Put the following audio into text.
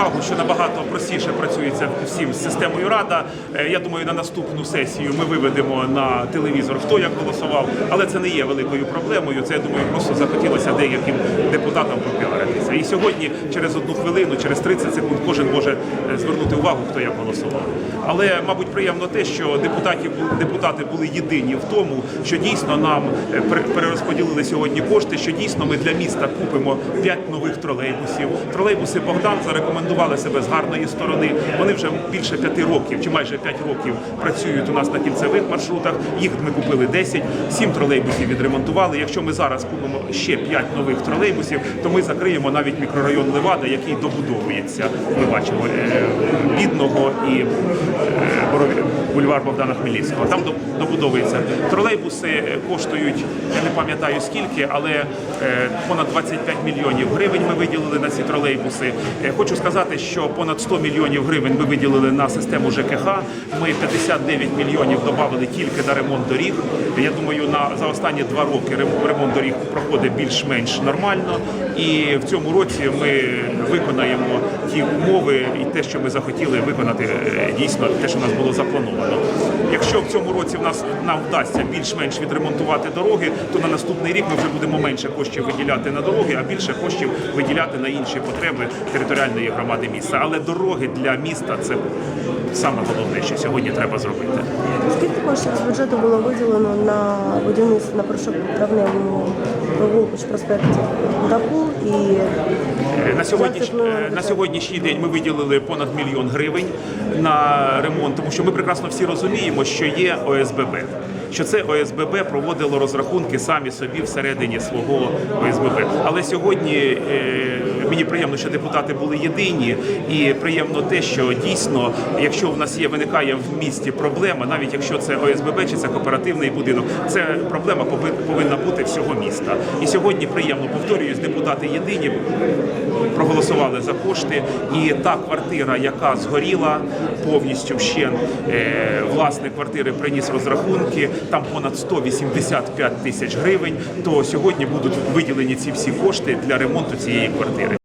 увагу, що набагато простіше працюється всім з системою Рада. Е, Я думаю, на наступну сесію ми виведемо на телевізор, хто як голосував, але це не є великою проблемою. Це я думаю, просто захотілося деяким депутатам попіаритися. І сьогодні, через одну хвилину, через 30 секунд, кожен може е, звернути увагу, хто як голосував. Але, мабуть, приємно те, що депутатів депутати були єдині в тому, що дійсно нам е, перерозподілили сьогодні кошти, що дійсно ми для міста купимо 5 нових тролейбусів. Тролейбуси Богдан зарекомендували себе з гарної сторони. Вони вже більше 5 років чи майже 5 років працюють у нас на кінцевих маршрутах. Їх ми купили 10, 7 тролейбусів відремонтували. Якщо ми зараз купимо ще 5 нових тролейбусів, то ми закриємо навіть мікрорайон Левада, який добудовується. Ми бачимо е, бідного і е, бульвар Богдана Хмельницького. Там добудовується. Тролейбуси е, коштують, я не пам'ятаю скільки, але понад 25 мільйонів гривень ми виділили на ці тролейбуси. Хочу сказати, що понад 100 мільйонів гривень ми виділили на систему ЖКХ. Ми 59 мільйонів додали тільки на ремонт доріг. Я думаю, на за останні два роки рем- ремонт доріг проходить більш-менш нормально. І в цьому році ми виконаємо ті умови і те, що ми захотіли виконати е, дійсно те, що у нас було заплановано. Якщо в цьому році в нас нам вдасться більш-менш відремонтувати дороги, то на наступний рік ми вже будемо менше коштів виділяти на дороги, а більше коштів виділяти на інші потреби територіальної громади міста. Але дороги для міста це саме головне, що сьогодні треба зробити. Скільки коштів з бюджету було виділено на будівництво на першотравневому провулку проспекті даху і Е, На сьогодні на на сьогоднішній день ми виділили понад мільйон гривень на ремонт, тому що ми прекрасно всі розуміємо, що є ОСББ. Що це ОСББ проводило розрахунки самі собі всередині свого ОСББ. Але сьогодні е, мені приємно, що депутати були єдині, і приємно те, що дійсно, якщо в нас є виникає в місті проблема, навіть якщо це ОСББ чи це кооперативний будинок, це проблема пови- повинна бути всього міста. І сьогодні приємно повторююсь, депутати єдині проголосували за кошти. І та квартира, яка згоріла повністю вщен, е, власник квартири приніс розрахунки, там понад 185 тисяч гривень. То сьогодні будуть виділені ці всі кошти для ремонту цієї квартири.